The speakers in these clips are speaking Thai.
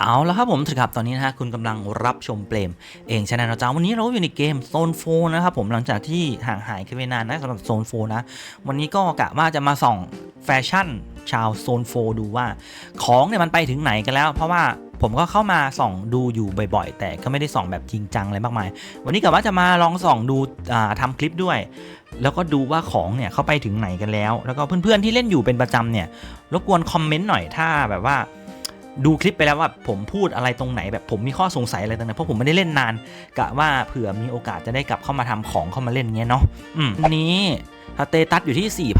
เอาละครับผมถือครับตอนนี้นะฮะคุณกำลังรับชมเปลมเองชนะนะจ๊ะวันนี้เราอยู่ในเกมโซนโฟนะครับผมหลังจากที่ห่างหายกันไปนานนะสำหรับโซนโฟนะ วันนี้ก็กะว่าจะมาส่องแฟชั่นชาวโซนโฟดูว่า ของเนี่ยมันไปถึงไหนกันแล้ว เพราะว่าผมก็เข้ามาส่องดูอยู่บ่อยๆ แต่ก็ไม่ได้ส่องแบบจริงจังอะไรมากมาย วันนี้กะว่าจะมาลองส่องดูอ่าทำคลิปด้วย แล้วก็ดูว่าของเนี่ยเขาไปถึงไหนกันแล้ว แล้วก็เพื่อนๆที่เล่นอยู่เป็นประจำเนี่ยรบกวนคอมเมนต์หน่อยถ้าแบบว่า ดูคลิปไปแล้วว่าผมพูดอะไรตรงไหนแบบผมมีข้อสงสัยอะไรตรงไหนเพราะผมไม่ได้เล่นนานกะว่าเผื่อมีโอกาสจะได้กลับเข้ามาทำของเข้ามาเล่นเงี้ยเนาะอืมนี้สเตตัสอยู่ที่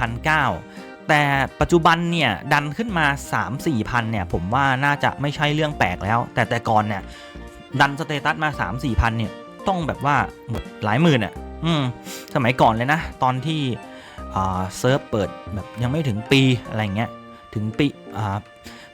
4,009แต่ปัจจุบันเนี่ยดันขึ้นมา 3 4พันเนี่ยผมว่าน่าจะไม่ใช่เรื่องแปลกแล้ว แต่แต่ก่อนเนี่ยดันสเตตัสมา 3 4พันเนี่ยต้องแบบว่าหมดหลายหมื่นอะ่ะอืมสมัยก่อนเลยนะ ตอนที่เซิร์ฟเปิดแบบยังไม่ถึงปีอะไรเงี้ยถึงปีอ่า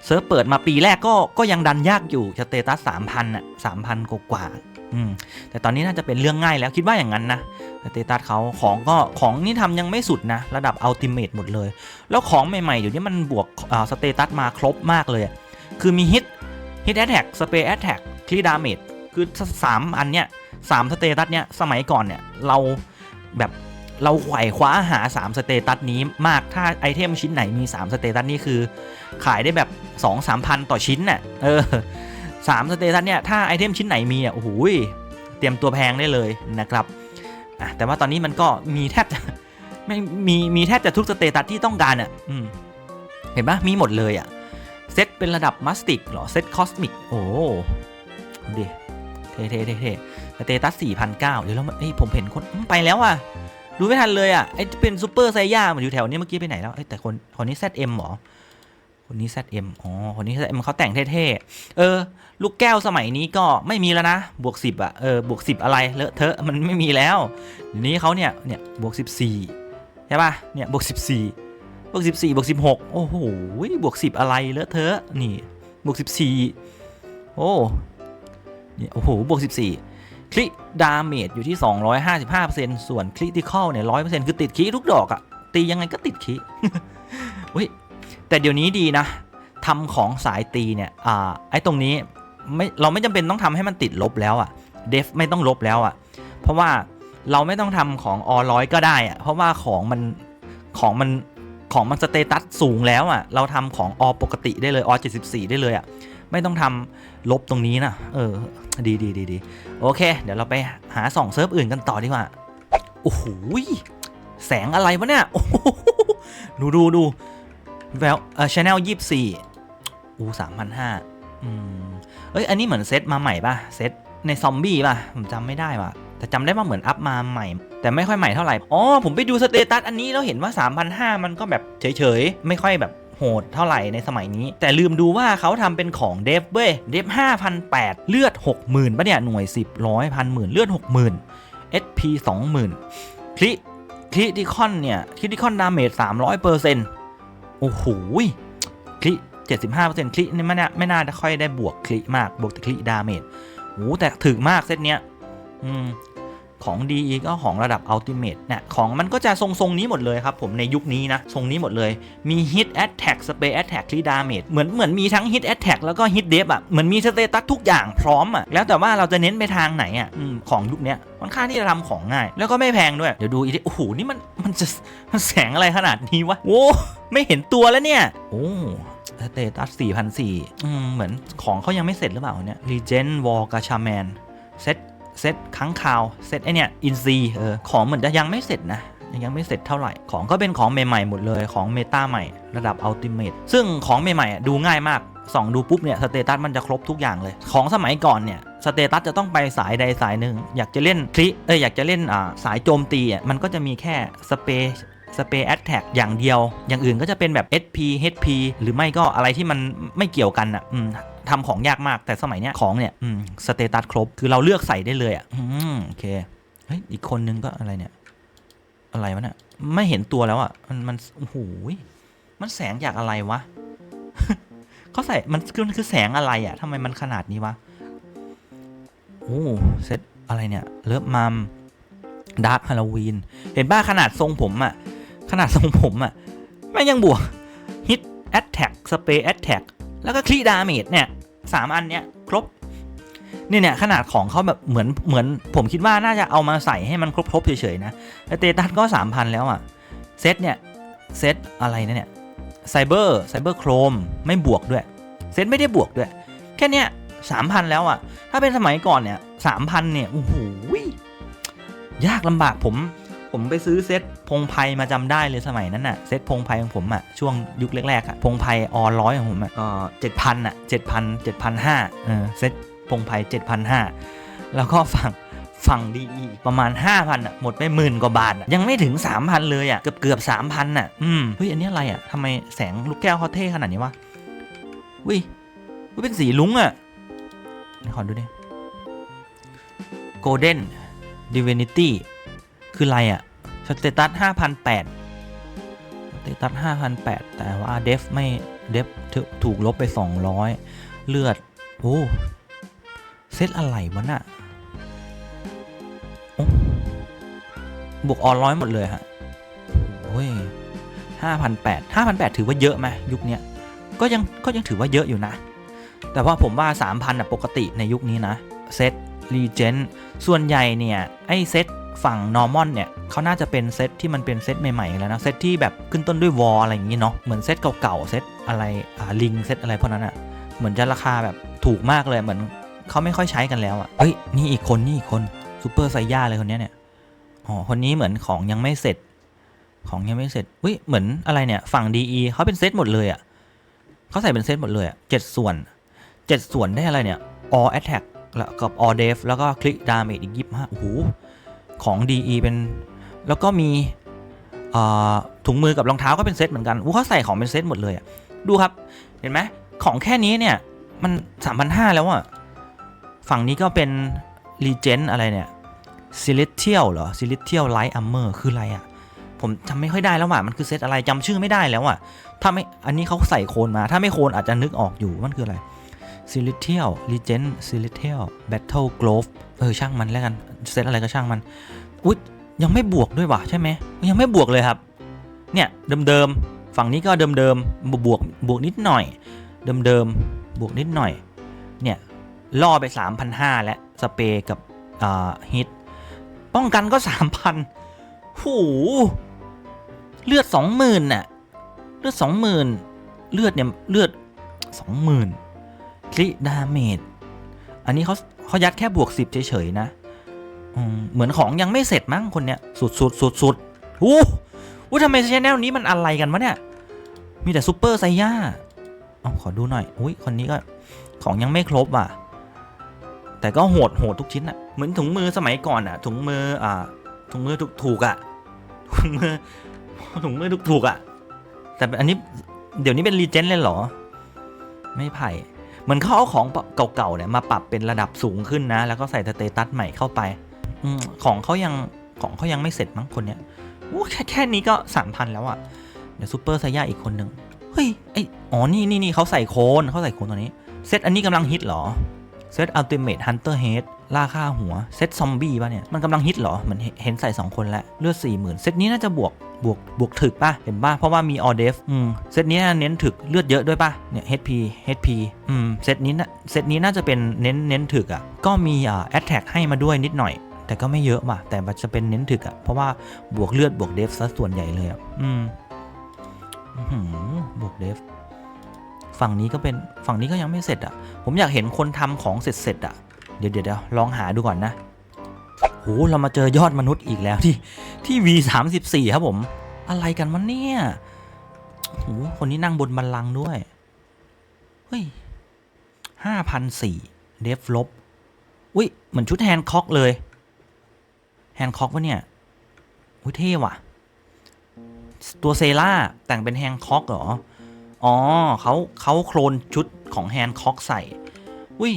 เซิร์ฟเปิดมาปีแรกก็ก็ยังดันยากอยู่สเตตัสสามพันอะสามพันกว่าๆอืมแต่ตอนนี้น่าจะเป็นเรื่องง่ายแล้วคิดว่าอย่างนั้นนะสเตตัสเขาของก็ของนี่ทำยังไม่สุดนะ ระดับอัลติเม e หมดเลย แล้วของใหม่ๆ อยู่นี้มันบวกสเตตัสมาครบมากเลย คือมีฮิตฮิตแอ t แท็กสเปรย์แอ t แท็กคลีดาเมจคือสามอันเนี้ยสามสเตตัสเนี้ยสมัยก่อนเนี่ยเราแบบ เราไขว่คว้าหา 3 สเตตัสนี้มากถ้าไอเทมชิ้นไหนมี 3 สเตตัสนี้คือ ขายได้แบบ 2 3พันต่อชิ้นน่ะเออสามสเตตัสเนี่ยถ้าไอเทมชิ้นไหนมีอะโอ้โหเตรียมตัวแพงได้เลยนะครับอะแต่ว่าตอนนี้มันก็มีแทบจะไม่มีมีแทบจะทุกสเตตัสที่ต้องการอะอืมเห็นปะมีหมดเลยอะเซตเป็นระดับมัสติกเหรอเซตคอสมิกโอ้ดูดิเท่เท่เท่เท่สเตตัสสี่พันเก้าเดี๋ยวเราเอ้ยผมเห็นคนไปแล้วอะ ดูไม่ทันเลยอะไอ้เป็นซูเปอร์ไซย่ามันอยู่แถวนี้เมื่อกี้ไปไหนแล้วเอ้ยแต่คนคนนี้ ZM เหรอคนนี้ ZM อ๋อคนนี้ ZM เขาแต่งเท่ๆเออ ลูกแก้วสมัยนี้ก็ไม่มีแล้วนะ บวก 10 อะเออบวก 10 อะไรเลอะเทอะมันไม่มีแล้วเดี๋ยวนี้เขาเนี่ยเนี่ยบวก 14ใช่ป่ะเนี่ยบวก 14บวก 14บวก 16 โอ้โหบวก 10 อะไรเลอะเทอะนี่บวก 14 โอ้เนี่ยโอ้โหบวก 14 คลิดาเมจอยู่ที่ 255%ส่วนคริติคอลเนี่ย100%คือติดคีทุกดอกอะตียังไงก็ติดคีเฮ้ยแต่เดี๋ยวนี้ดีนะทำของสายตีเนี่ยอ่าไอ้ตรงนี้ไม่เราไม่จำเป็นต้องทำให้มันติดลบแล้วอะ่ะเดฟไม่ต้องลบแล้วอะ่ะเพราะว่าเราไม่ต้องทำของออร้อยก็ได้อะ่ะเพราะว่าของมันของมันของมันสเตตัสสูงแล้วอะ่ะเราทำของออปกติได้เลยออ74ได้เลยอะ ไม่ต้องทำลบตรงนี้นะเออ ดีดีดีดีโอเค เดี๋ยวเราไปหาส่องเซิร์ฟอื่นกันต่อดีกว่า โอ้โหแสงอะไรวะเนี่ยดูดูดูแววเอ่อชแนลยี่สี่อู้สามพันห้าอืมเอ้ย อันนี้เหมือนเซตมาใหม่ป่ะ เซตในซอมบี้ป่ะ ผมจำไม่ได้ว่ะ แต่จำได้ว่าเหมือนอัพมาใหม่ แต่ไม่ค่อยใหม่เท่าไหร่ อ๋อ ผมไปดูสเตตัสอันนี้แล้วเห็นว่า 3,500 มันก็แบบเฉยๆ ไม่ค่อยแบบ โหดเท่าไหร่ในสมัยนี้ แต่ลืมดูว่าเขาทำเป็นของเดฟเว้ยเดฟ5,800เลือด60,000ป่ะเนี่ย หน่วย10ร้อยพันหมื่นเลือด60,000 SP 20,000คลิคลิติคอนเนี่ยคลิติคอนดาเมจ300เปอร์เซ็นต์โอ้โหคลิ75%คลินี่ไม่น่าไม่น่าจะค่อยได้บวกคลิมากบวกแต่คลิดาเมจโอ้แต่ถึกมากเซตเนี้ยอืม ของดีก็ของระดับอัลติเมทเนี่ยของมันก็จะทรงๆนี้หมดเลยครับผมในยุคนี้นะ ทรงนี้หมดเลยมี Hit Attack Spray Attack ที่ Damage เหมือนเหมือนมีทั้ง Hit Attack แล้วก็ Hit Def อะเหมือนมีสเตตัสทุกอย่างพร้อมอะแล้วแต่ว่าเราจะเน้นไปทางไหนอะอของยุคนี้ยค่อนข้างที่จะทำของง่าย แล้วก็ไม่แพงด้วย เดี๋ยวดูอีกทีโอ้โหนี่มันมันจะมันแสงอะไรขนาดนี้วะโอ้ไม่เห็นตัวแล้วเนี่ย โอ้สเตตัส4,004เหมือนของเขายังไม่เสร็จหรือเปล่าเนี่ย Legend War กาชาแมนเซต เซตค้างคาว เซตไอเนี่ยอินซีเออของเหมือนจะยังไม่เสร็จนะยังไม่เสร็จเท่าไหร่ ของก็เป็นของใหม่ๆหมดเลย ของเมตาใหม่ระดับอัลติเมทซึ่งของใหม่ๆดูง่ายมากส่องดูปุ๊บเนี่ยสเตตัสมันจะครบทุกอย่างเลย ของสมัยก่อนเนี่ยสเตตัสจะต้องไปสายใดสายหนึ่ง อยากจะเล่นคลิเอออยากจะเล่นอ่าสายโจมตีอะมันก็จะมีแค่สเปสเปแอตแทกอย่างเดียว อย่างอื่นก็จะเป็นแบบ SP HP หรือไม่ก็อะไรที่มันไม่เกี่ยวกันอะอืม ทำของยากมากแต่สมัยเนี้ยของเนี่ยสเตตัสครบคือเราเลือกใส่ได้เลยอะโอเคเฮ้ยอีกคนนึงก็อะไรเนี่ย อะไรวะเนี่ยไม่เห็นตัวแล้วอะมันมันโอ้โหมันแสงจากอะไรวะเขาใส่มันคือมันคือแสงอะไรอะทำไมมันขนาดนี้วะโอ้เซตอะไรเนี่ยเลิฟมัมดาร์คฮาโลวีนเห็นบ้าขนาดทรงผมอะขนาดทรงผมอะแม่ยังบวกฮิตแอตแท็กสเปรย์แอตแทก แล้วก็คลีดาเมจเนี่ยสามอันเนี้ยครบเนี่ยเนี่ยขนาดของเขาแบบเหมือนเหมือน ผมคิดว่าน่าจะเอามาใส่ให้มันครบครบๆเฉยๆนะแต่เตตัสก็สามพันแล้วอะเซตเนี่ยเซตอะไรนะเนี่ยไซเบอร์ไซเบอร์โครมไม่บวกด้วยเซตไม่ได้บวกด้วย แค่เนี้ยสามพันแล้วอะ ถ้าเป็นสมัยก่อนเนี่ยสามพันเนี่ยโอ้โหยากลำบากผม ผมไปซื้อเซตพงไพมาจำได้เลยสมัยนั้นน่ะเซตพงไพของผมอะช่วงยุคแรกๆอะพงไพออร้อยของผมอะก็เจ็ดพันอะเจ็ดพันเจ็ดพันห้าเออเซตพงไพเจ็ดพันห้าแล้วก็ฝั่งฝั่งดีอีประมาณ 5,000อะหมดไปหมื่นกว่าบาท ยังไม่ถึง 3,000 เลยอะ เกือบเกือบ3,000อะ อืม เฮ้ย อันนี้อะไรอะทำไมแสงลูกแก้วเขาเท่ขนาดนี้วะวิวิเป็นสีลุ้งอะ ขอดูดิ Golden Divinity คืออะไรอะสเตตัส5,008สเตตัส5,008แต่ว่าเดฟไม่เดฟถูกลบไป200เลือด โอ้เซตอะไรวะน่ะบวกออนร้อยหมดเลยฮะโอ้ย5,008 5,008ถือว่าเยอะไหมยุคนี้ก็ยังก็ยังถือว่าเยอะอยู่นะ แต่ว่าผมว่า3,000อะปกติในยุคนี้นะ เซตรีเจนส่วนใหญ่เนี่ย ไอเซต ฝั่งนอร์มอนเนี่ยเขาน่าจะเป็นเซตที่มันเป็นเซตใหม่ๆแล้วนะเซตที่แบบขึ้นต้นด้วยวอลอะไรอย่างงี้เนาะเหมือนเซตเก่าๆเซตอะไรอ่าลิงเซตอะไรพวกนั้นอะ่ะเหมือนจะราคาแบบถูกมากเลยเหมือนเขาไม่ค่อยใช้กันแล้วอะ่ะเฮ้ยนี่อีกคนนี่อีกคนซูเปอร์ไซย่าเลยคนเนี้ยเนี่ยอ๋อคนนี้เหมือนของยังไม่เสร็จ ของยังไม่เสร็จเฮ้ยเหมือนอะไรเนี่ยฝั่ง DE เขาเป็นเซตหมดเลยอะ่ะเขาใส่เป็นเซตหมดเลยอะ่ะเจ็ดส่วนเจ็ดส่วนได้อะไรเนี่ย all attack แล้วกับ all def แล้วก็ click damage อีกยี่สิบห้าโอ้โห ของ DE เป็น แล้วก็มีถุงมือกับรองเท้าก็เป็นเซตเหมือนกันอู้เขาใส่ของเป็นเซตหมดเลยอะดูครับ เห็นไหมของแค่นี้เนี่ย มัน3,500แล้วอะฝั่งนี้ก็เป็น Legend อะไรเนี่ย Celestial เหรอ Celestial Light Armor คืออะไรอะผมจำไม่ค่อยได้แล้วว่ะมันคือเซตอะไรจำชื่อไม่ได้แล้วอะถ้าไม่ อันนี้เขาใส่โคนมา ถ้าไม่โคนอาจจะนึกออกอยู่มันคืออะไร Celestial Legend Celestial Battle Glove เออช่างมันแล้วกัน เซตอะไรก็ช่างมัน อุ๊ย ยังไม่บวกด้วยวะใช่ไหม ยังไม่บวกเลยครับ เนี่ย เดิมๆ ฝั่งนี้ก็เดิมๆ บวกบวกนิดหน่อย เดิมๆ บวกนิดหน่อย เนี่ย ล่อไป 3,500 และสเปรย์กับฮิตป้องกันก็ 3,000โหเลือด 20,000น่ะเลือด 20,000 เลือดเนี่ยเลือด 20,000 คลิดาเมจอันนี้เขาเขายัดแค่บวก 10 เฉยๆนะเหมือนของยังไม่เสร็จมั้งคนเนี้ยสุดสุดสุดสุดโอ้โหทำไมชแนลนี้มันอะไรกันวะเนี่ย มีแต่ซูเปอร์ไซย่าเอาขอดูหน่อย อุ้ยคนนี้ก็ของยังไม่ครบว่ะ แต่ก็โหดโหดทุกชิ้นอะ เหมือนถุงมือสมัยก่อนอะ ถุงมืออ่า ถุงมือถูกถูกๆอะถุงมือ ถุงมือถูกถูกๆอะแต่อันนี้เดี๋ยวนี้เป็นรีเจนเลยเหรอ ไม่ไผ่ เหมือนเขาเอาของเก่าๆเนี่ยมาปรับเป็นระดับสูงขึ้นนะ แล้วก็ใส่สเตตัสใหม่เข้าไปอของเขายังของเขายังไม่เสร็จมั้งคนเนี้ยโอ้แค่แค่นี้ก็สามพันแล้วอะ่ะ เดี๋ยวซูเปอร์ไซย่าอีกคนหนึ่งเฮ้ยไออ๋อนี่นี่นี่เขาใส่โคนเขาใส่โคนตัวนี้ เซตอันนี้กำลังฮิตเหรอ เซตอัลติเมทฮันเตอร์เฮด ราคาหัว เซตซอมบี้ป่ะเนี่ย มันกำลังฮิตเหรอ มันเห็นใส่ 2 คนแล้วเลือด4 0,000 เซตนี้น่าจะบวกบวกบวกถึกป่ะ เห็นป่ะ เพราะว่ามีออเดฟอืมเซตนี้เน้นถึกเลือดเยอะด้วยป่ะ เนี่ย HP HP อืมเซตนี้นะเซตนี้น่าจะเป็นเน้นเน้นถึกอะ ก็มีอ่าแอตแทกให้มาด้วยนิดหน่อยแต่ก็ไม่เยอะป่ะแต่มันจะเป็นเน้นถึกอะ เพราะว่าบวกเลือดบวกเดฟซะส่วนใหญ่เลยอะ อืมบวกเดฟ ฝั่งนี้ก็เป็นฝั่งนี้ก็ยังไม่เสร็จอะ ผมอยากเห็นคนทำของเสร็จเสร็จๆอะ เดี๋ยวเดี๋ยวลองหาดูก่อนนะโหเรามาเจอยอดมนุษย์อีกแล้วที่ที่ V 3 4ครับผม อะไรกันวะเนี่ยโหคนนี้นั่งบนบัลลังด้วย เฮ้ยห้าพันสี่เดฟลบ อุ้ยเหมือนชุดแฮนด์คอกเลย แฮนด์คอกวะเนี่ย อุ้ยเท่ว่ะ ตัวเซล่าแต่งเป็นแฮนด์คอกเหรอ อ๋อเขาเขาโคลนชุดของแฮนด์คอกใส่ อุ้ย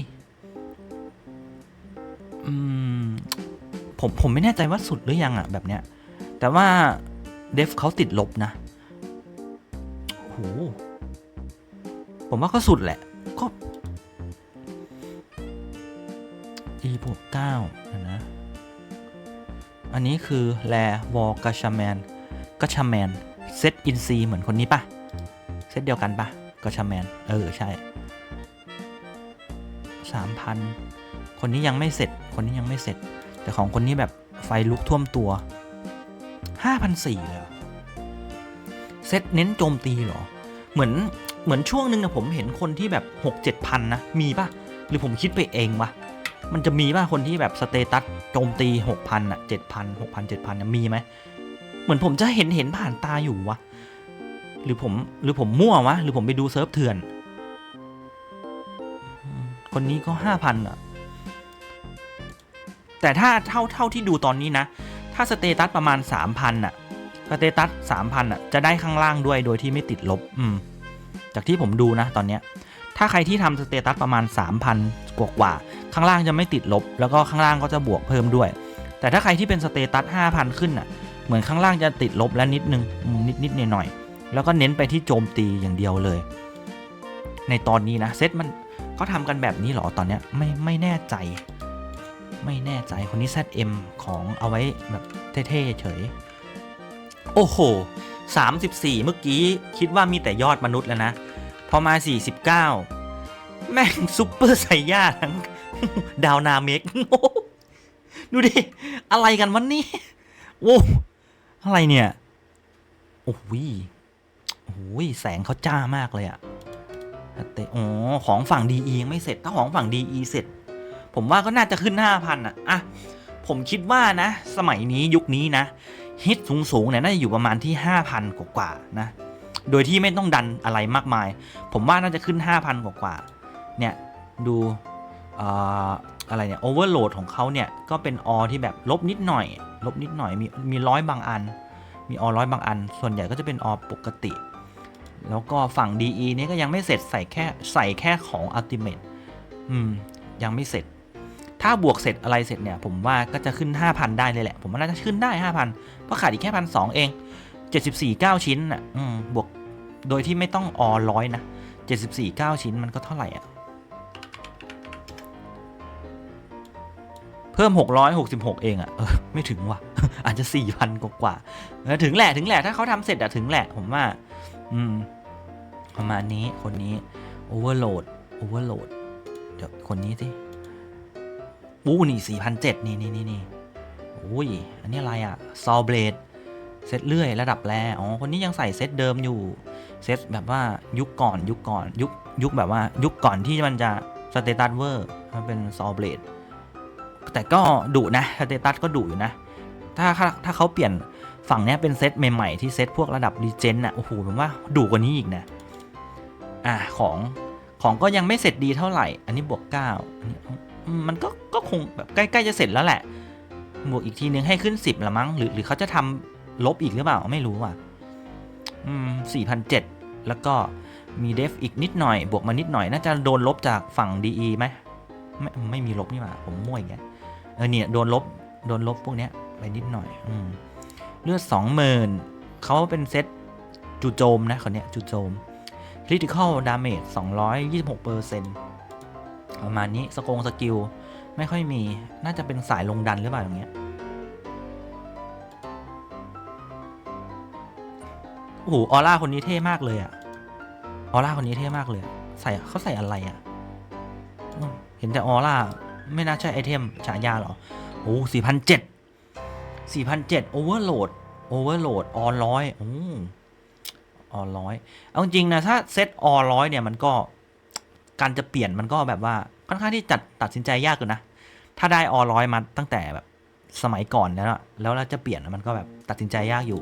ผมผมไม่แน่ใจว่าสุดหรือยังอะแบบเนี้ย แต่ว่าเดฟเขาติดลบนะโหผมว่าก็สุดแหละ ก็ e บวกเก้านะ อันนี้คือแลวอลกาชาแมนกาชาแมนเซตอินซีเหมือนคนนี้ปะเซตเดียวกันปะกาชาแมน เออ ใช่สามพัน คนนี้ยังไม่เสร็จ คนนี้ยังไม่เสร็จ แต่ของคนนี้แบบไฟลุกท่วมตัวห้าพันสี่เลยเซตเน้นโจมตีเหรอ เหมือนเหมือนช่วงหนึ่งนะผมเห็นคนที่แบบหกเจ็ดพันนะ มีปะหรือผมคิดไปเองวะมันจะมีป่ะคนที่แบบสเตตัสโจมตีหกพันอะเจ็ดพันหกพันเจ็ดพันมีไหมเหมือนผมจะเห็นเห็นผ่านตาอยู่วะหรือผมหรือผมมั่ววะหรือผมไปดูเซิร์ฟเถื่อน คนนี้ก็ห้าพันอะ แต่ถ้าเท่าเท่าที่ดูตอนนี้นะ ถ้าสเตตัสประมาณสามพันอะสเตตัสสามพันอะจะได้ข้างล่างด้วยโดยที่ไม่ติดลบอืมจากที่ผมดูนะตอนเนี้ยถ้าใครที่ทำสเตตัสประมาณ 3,000 กว่ากว่าๆข้างล่างจะไม่ติดลบ แล้วก็ข้างล่างก็จะบวกเพิ่มด้วย แต่ถ้าใครที่เป็นสเตตัส5,000 ขึ้นอะ เหมือนข้างล่างจะติดลบแล้วนิดนึงอืมนิดนิดหน่อยหน่อยๆแล้วก็เน้นไปที่โจมตีอย่างเดียวเลย ในตอนนี้นะเซตมันเขาทำกันแบบนี้หรอตอนเนี้ยไม่ไม่แน่ใจ ไม่แน่ใจคนนี้ ZM ของเอาไว้แบบเท่ๆเฉย โอ้โห 34 เมื่อกี้คิดว่ามีแต่ยอดมนุษย์แล้วนะ พอมา 49 แม่งซุปเปอร์ไซย่าทั้งดาวนาเมกดูดิ อะไรกันวันนี้โอ้อะไรเนี่ย โอ้ยโอ้ยแสงเขาจ้ามากเลยอะแต่อ๋อของฝั่ง DE ยังไม่เสร็จ ถ้าของฝั่ง DE เสร็จ ผมว่าก็น่าจะขึ้น 5,000อะอะผมคิดว่านะ สมัยนี้ยุคนี้นะฮิตสูงๆเนี่ยน่าจะอยู่ประมาณที่ 5,000 กว่าๆนะ โดยที่ไม่ต้องดันอะไรมากมาย ผมว่าน่าจะขึ้น 5,000 กว่าๆเนี่ยดูเอ่ออะไรเนี่ยโอเวอร์โหลดของเขาเนี่ยก็เป็นอที่แบบลบนิดหน่อย ลบนิดหน่อยมีมีร้อยบางอัน มีอร้อยบางอัน ส่วนใหญ่ก็จะเป็นอปกติ แล้วก็ฝั่ง DE เนี่ยก็ยังไม่เสร็จใส่แค่ใส่แค่ของ Ultimate อืมยังไม่เสร็จ ถ้าบวกเสร็จอะไรเสร็จเนี่ยผมว่าก็จะขึ้น 5,000 ได้เลยแหละ ผมว่าน่าจะขึ้นได้ 5,000 เพราะขาดอีกแค่พันสเอง 74 9 ชิ้นอะอบวกโดยที่ไม่ต้องออร้อยนะ 74 9 ชิ้นมันก็เท่าไหร่อะเพิ่ม 666 เองอะ่ะเออไม่ถึงว่ะ อาจจะ 4,000 กว่ากว่าถึงแหละถึงแหละถ้าเขาทำเสร็จอะถึงแหละผมว่า อืม ประมาณนี้คนนี้ Overload Overload เดี๋ยวคนนี้สิ อู้นี่4,700นี่นี่นี่นี่อุ้ย อันนี้อะไรอะซอเบลดเซตเลื่อยระดับแรอ๋อ คนนี้ยังใส่เซตเดิมอยู่ เซตแบบว่ายุคก่อนยุคก่อนยุคยุคแบบว่ายุคก่อนที่มันจะสเตตัสเวอร์มันเป็นซอเบลดแต่ก็ดุนะสเตตัสก็ดุอยู่นะ ถ้าถ้าถ้าเขาเปลี่ยนฝั่งนี้เป็นเซตใหม่ๆ ที่เซตพวกระดับดีเจนอะโอ้โหผมว่าดุกว่านี้อีกนะ อ่าของของก็ยังไม่เสร็จดีเท่าไหร่ อันนี้บวกเก้าอันนี้ มันก็ก็คงแบบใกล้ๆจะเสร็จแล้วแหละ บวกอีกทีนึงให้ขึ้นสิบละมั้งหรือหรือเขาจะทำลบอีกหรือเปล่าไม่รู้อะอืมสี่พันเจ็ดแล้วก็มีเดฟอีกนิดหน่อย บวกมานิดหน่อย น่าจะโดนลบจากฝั่ง DE ไหมไม่ไม่มีลบนี่หว่าผมมั่วอีกแล้วเออเนี่ยโดนลบโดนลบพวกเนี้ยไปนิดหน่อยอมเลือดสองหมื่นเขาเป็นเซตจูโจมนะเขาเนี้ยจูโจม critical damage 226เปอร์เซ็นต์ ประมาณนี้สกงสกิล ไม่ค่อยมีน่าจะเป็นสายลงดันหรือเปล่าอย่างเงี้ยโอ้โหออร่าคนนี้เท่มากเลยอะออร่าคนนี้เท่มากเลย ใส่เขาใส่อะไรอะเห็นแต่ออร่าไม่น่าใช่ไอเทมฉายาหรอโอ้สี่พันเจ็ดสี่พันเจ็ดโอเวอร์โหลดโอเวอร์โหลดออร้อยโอ้ออร้อยเอาจริงนะถ้าเซตออร้อยเนี่ยมันก็ การจะเปลี่ยนมันก็แบบว่าค่อนข้างที่จัดตัดสินใจยากอยู่นะ ถ้าได้ออร้อยมาตั้งแต่แบบสมัยก่อนแล้วแล้วเราจะเปลี่ยนมันก็แบบตัดสินใจยากอยู่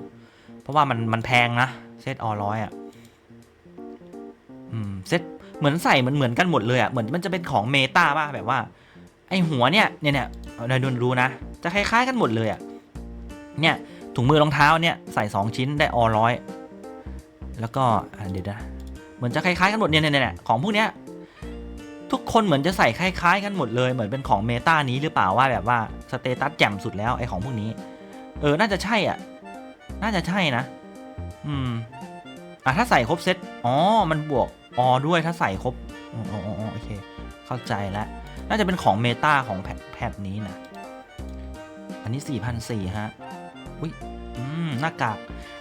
เพราะว่ามันมันแพงนะเซตออร้อยอะอืมเซตเหมือนใส่เหมือนเหมือนกันหมดเลยอะเหมือนมันจะเป็นของเมตาป่ะแบบว่า ไอหัวเนี่ยเนี่ยเนี่ยเอาดูรู้นะ จะคล้ายๆกันหมดเลยอะเนี่ยถุงมือรองเท้าเนี่ยใส่สองชิ้นได้ออร้อยแล้วก็เดี๋ยวนะเหมือนจะคล้ายๆกันหมดเนี่ยเนี่ยเนี่ยของพวกเนี้ย ทุกคนเหมือนจะใส่คล้ายๆ กันหมดเลยเหมือนเป็นของเมตานี้หรือเปล่าว่าแบบว่าสเตตัสแจ่มสุดแล้วไอของพวกนี้ เออ น่าจะใช่อะ น่าจะใช่นะ อืม อะถ้าใส่ครบเซตอ๋อ มันบวกออด้วยถ้าใส่ครบอ๋ออ๋ออ๋อโอเค เข้าใจแล้ว น่าจะเป็นของเมตาของแพทแพทนี้นะ อันนี้4 0 0 4ฮะ อุ้ยอืมหน้ากาก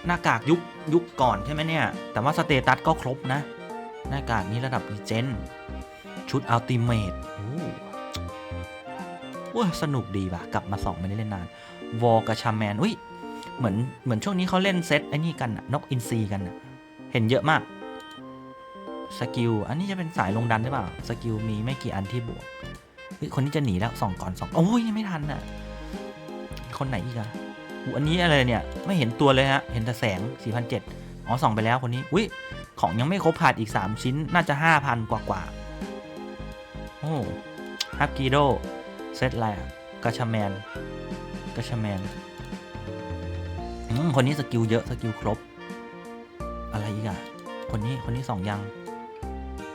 หน้ากากยุคยุคก่อนใช่ไหมเนี่ย แต่ว่าสเตตัสก็ครบนะ หน้ากากนี้ระดับรีเจน ชุดอัลติเมทโอ้โอ้ยสนุกดีว่ะ กลับมาสองไม่ได้เล่นนาน วอลกับชาแมน อุ้ย เหมือน เหมือนช่วงนี้เขาเล่นเซตไอ้นี่กันน่ะนกอินซีกันน่ะเห็นเยอะมาก สกิล อันนี้จะเป็นสายลงดันหรือเปล่า สกิลมีไม่กี่อันที่บวกเฮ้ยคนนี้จะหนีแล้วส่องก่อนสองโอ้ยยังไม่ทันน่ะ คนไหนอีกอะอันนี้อะไรเนี่ย ไม่เห็นตัวเลยฮะ เห็นแต่แสง4,007อ๋อส่องไปแล้วคนนี้ อุ้ย ของยังไม่ครบขาดอีก3ชิ้น น่าจะ5,000กว่ากว่า โอ้ฮักกิโดเซตแลกาชาแมนกาชาแมนมคนนี้สกิลเยอะสกิลครบ อะไรอีกอะคนนี้คนนี้สองยัง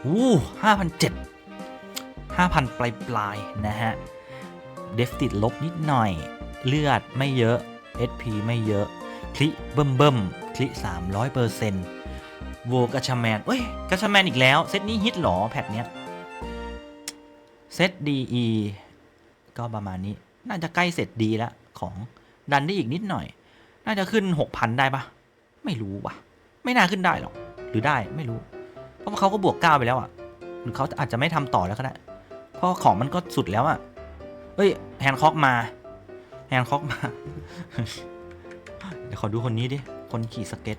อู้ห้าพันเจ็ดห้าพันปลายปลายๆนะฮะ เดฟติดลบนิดหน่อย เลือดไม่เยอะ SP ไม่เยอะ คลิเบิ่มเบิ่มคลิ300เปอร์เซ็นต์โวกาชาแมนเอ้ยกาชาแมนอีกแล้ว เซตนี้ฮิตหรอ แพทเนี้ย เซต DE ก็ประมาณนี้ น่าจะใกล้เสร็จดีแล้วของดันได้อีกนิดหน่อย น่าจะขึ้น 6,000 ได้ปะไม่รู้ว่ะ ไม่น่าขึ้นได้หรอก หรือได้ไม่รู้ เพราะว่าเขาก็บวก 9 ไปแล้วอะหรือเขาอาจจะไม่ทำต่อแล้วก็ได้ เพราะของมันก็สุดแล้วอะ เอ้ยแฮนด์คอกมา แฮนด์คอกมา เดี๋ยวขอดูคนนี้ดิ คนขี่สเก็ต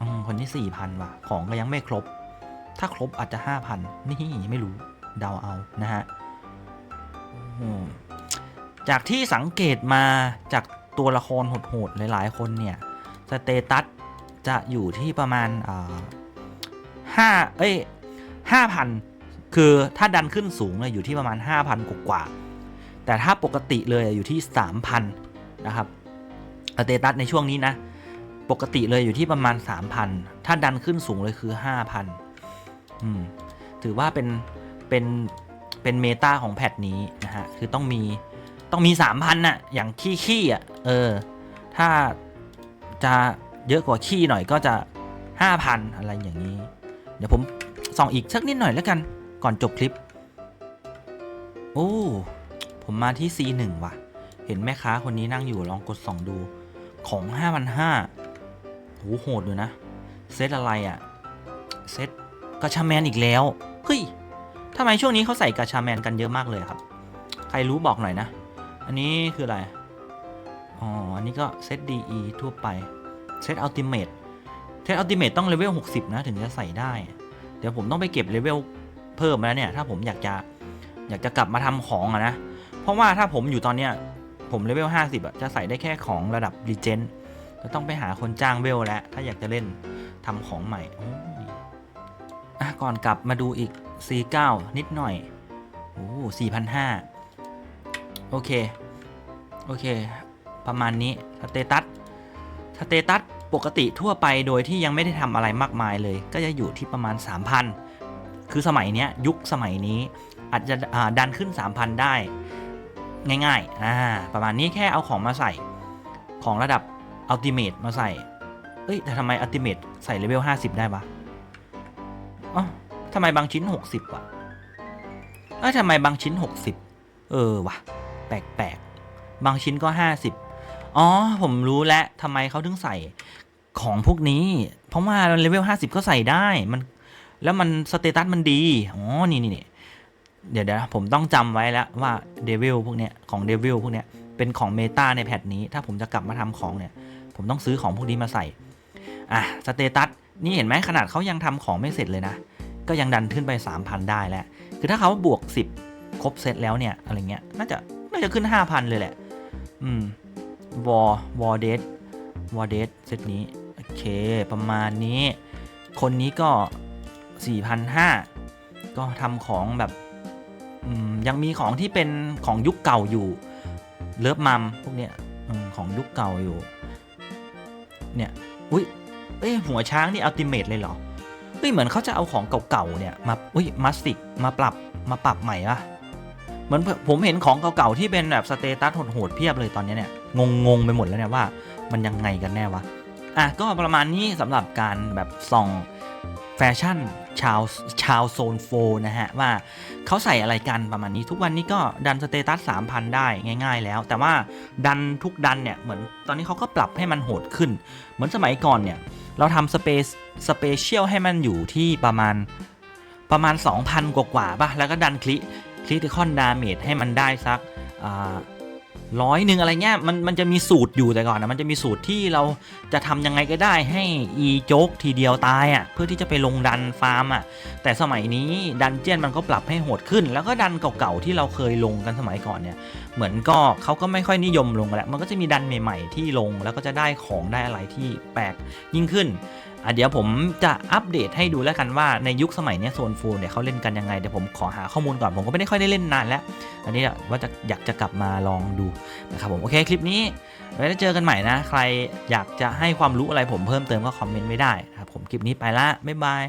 อืมคนที่สี่พันว่ะ ของก็ยังไม่ครบ ถ้าครบอาจจะห้าพันนี่ไม่รู้ เดาเอานะฮะจากที่สังเกตมาจากตัวละครโหดๆหลาย ๆ คนเนี่ยสเตตัสจะอยู่ที่ประมาณห้าเอ้ยห้าพันคือถ้าดันขึ้นสูงเนี่ยอยู่ที่ประมาณ 5,000กว่า แต่ถ้าปกติเลยอยู่ที่ 3,000 นะครับสเตตัสในช่วงนี้นะ ปกติเลยอยู่ที่ประมาณ 3,000 ถ้าดันขึ้นสูงเลยคือ 5,000อืมถือว่าเป็น เป็นเป็นเมตาของแพทนี้นะฮะคือต้องมีต้องมี3,000น่ะอย่างขี้ขี้อะเออถ้าจะเยอะกว่าขี้หน่อยก็จะ5,000อะไรอย่างนี้ เดี๋ยวผมส่องอีกสักนิดหน่อยแล้วกันก่อนจบคลิป โอ้ผมมาที่ C1 ว่ะ เห็นแม่ค้าคนนี้นั่งอยู่ลองกดส่องดูของ5,500โหโหดอยู่นะ เซตอะไรอะ่ะ เซตกาชาแมนอีกแล้ว เฮ้ย ทำไมช่วงนี้เขาใส่กาชาแมนกันเยอะมากเลยครับ ใครรู้บอกหน่อยนะ อันนี้คืออะไร อ๋อ อันนี้ก็เซต DE ทั่วไป เซตอัลติเม e เซตอัลติเม e ต้องเลเวล 60 นะ ถึงจะใส่ได้ เดี๋ยวผมต้องไปเก็บเลเวลเพิ่มแล้วเนี่ย ถ้าผมอยากจะอยากจะกลับมาทำของอะนะ เพราะว่าถ้าผมอยู่ตอนเนี้ยผมเลเวล 50อะจะใส่ได้แค่ของระดับรีเจนจะต้องไปหาคนจ้างเวลแล้ว ถ้าอยากจะเล่นทำของใหม่อะก่อนกลับมาดูอีก C9 นิดหน่อย โอ้4,500โอเค โอเค ประมาณนี้ สเตตัส สเตตัสปกติทั่วไปโดยที่ยังไม่ได้ทำอะไรมากมายเลย ก็จะอยู่ที่ประมาณ 3,000 คือสมัยเนี้ย ยุคสมัยนี้อาจจะดันขึ้น 3,000 ได้ ง่ายๆอ่าประมาณนี้แค่เอาของมาใส่ ของระดับอัลติเม e มาใส่ เอ้ย แต่ทำไมอัลติเม e ใส่เลเวล 50 ได้ปะอ๋อ ทำไมบางชิ้น 60วะเอ้ยทำไมบางชิ้น 60 เออวะแปลกๆ บางชิ้นก็ 50 อ๋อ ผมรู้แล้วทำไมเขาถึงใส่ของพวกนี้ เพราะว่าเลเวล 50 ก็ใส่ได้มันแล้วมันสเตตัสมันดี อ๋อ นี่นี่นี่เดี๋ยวเดี๋ยวผมต้องจำไว้แล้วว่าเดวิลพวกเนี้ยของเดวิลพวกเนี้ยเป็นของเมตาในแพทนี้ ถ้าผมจะกลับมาทำของเนี่ย ผมต้องซื้อของพวกนี้มาใส่ อะ สเตตัส นี่เห็นไหมขนาดเขายังทำของไม่เสร็จเลยนะ ก็ยังดันขึ้นไป 3,000 ได้แหล้วคือถ้าเขาบวก 10 ครบเซตแล้วเนี่ย อะไรเงี้ย น่าจะ น่าจะขึ้น 5,000 เลยแหละ อืม วอวอเดสวอเดสเซตนี้ โอเค ประมาณนี้ คนนี้ก็ 4,500 ก็ทำของแบบ อืม ยังมีของที่เป็นของยุคเก่าอยู่ เลิฟมัมพวกเนี้ยของยุคเก่าอยู่ เนี่ย อุ้ยเอ้ยหัวช้างนี่อัลติเมทเลยเหรอ เฮ้ยเหมือนเขาจะเอาของเก่าๆเนี่ยมาอุ้ยมาสติกมาปรับมาปรับใหม่อะเหมือนผมเห็นของเก่าๆที่เป็นแบบสเตตัสโหดๆเพียบเลยตอนนี้เนี่ยงงๆไปหมดแล้วเนี่ยว่ามันยังไงกันแน่วะอะก็ประมาณนี้สำหรับการแบบส่อง แฟชั่นชาวชาวโซนโฟนะฮะ ว่าเขาใส่อะไรกันประมาณนี้ทุกวันนี้ก็ดันสเตตัส 3,000 ได้ง่าย ๆ แล้ว แต่ว่าดันทุกดันเนี่ย เหมือนตอนนี้เขาก็ปรับให้มันโหดขึ้น เหมือนสมัยก่อนเนี่ย เราทำสเปซสเปเชียลให้มันอยู่ที่ประมาณประมาณ 2,000 กว่ากว่าๆป่ะ แล้วก็ดันคลิคลิติคอนดาเมจให้มันได้สัก ร้อยหนึ่งอะไรเงี้ยมันมันจะมีสูตรอยู่แต่ก่อนนะมันจะมีสูตรที่เราจะทำยังไงก็ได้ให้อีโจ๊กทีเดียวตายอะ่ะเพื่อที่จะไปลงดันฟาร์มอะ่ะแต่สมัยนี้ดันเจียนมันก็ปรับให้โหดขึ้น แล้วก็ดันเก่าๆที่เราเคยลงกันสมัยก่อนเนี่ยเหมือนก็เขาก็ไม่ค่อยนิยมลงแล้วมันก็จะมีดันใหม่ ๆ ที่ลงแล้วก็จะได้ของได้อะไรที่แปลกยิ่งขึ้น อะเดี๋ยวผมจะอัปเดตให้ดูแล้วกันว่าในยุคสมัยนี้โซนฟูลเนี่ยเขาเล่นกันยังไงเดี๋ยวผมขอหาข้อมูลก่อนผมก็ไม่ได้ค่อยได้เล่นนานแล้ว อันนี้ว่าจะอยากจะกลับมาลองดูนะครับผมโอเคคลิปนี้ไว้เจอกันใหม่นะ ใครอยากจะให้ความรู้อะไรผมเพิ่มเติมก็คอมเมนต์ไว้ได้นะครับผมคลิปนี้ไปละบ๊ายบาย